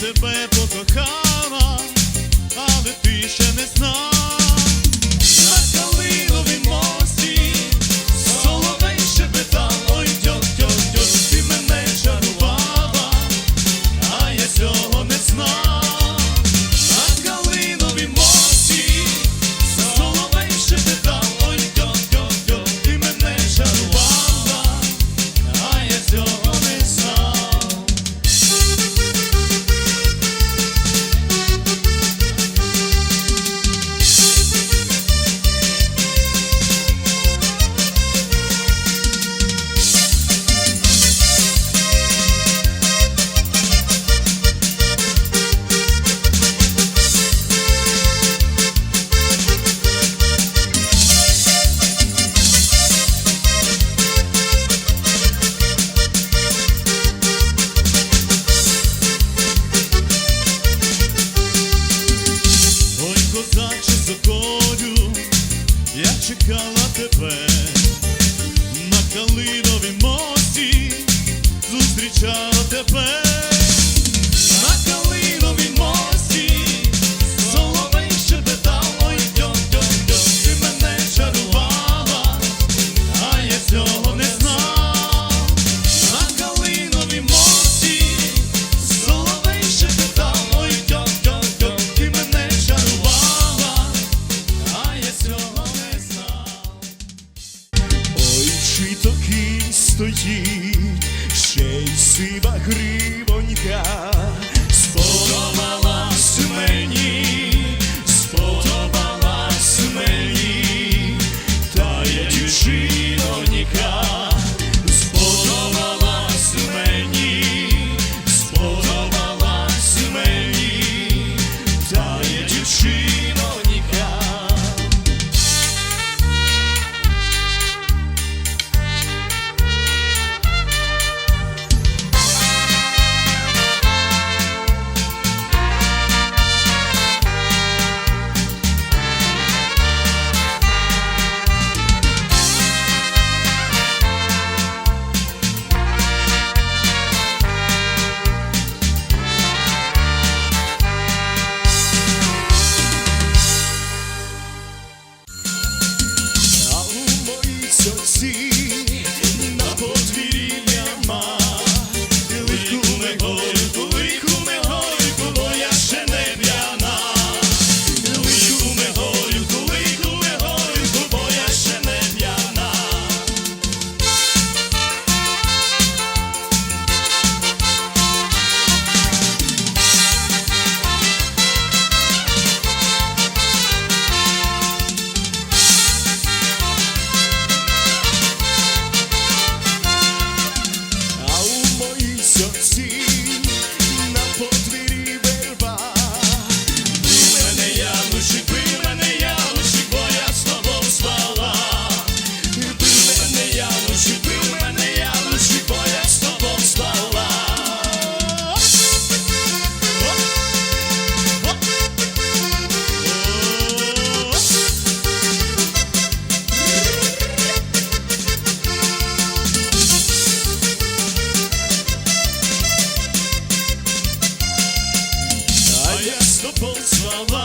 тебе покохала, але ти ще не знала. color. стоїть, ще й сива гривонька. canções Oh.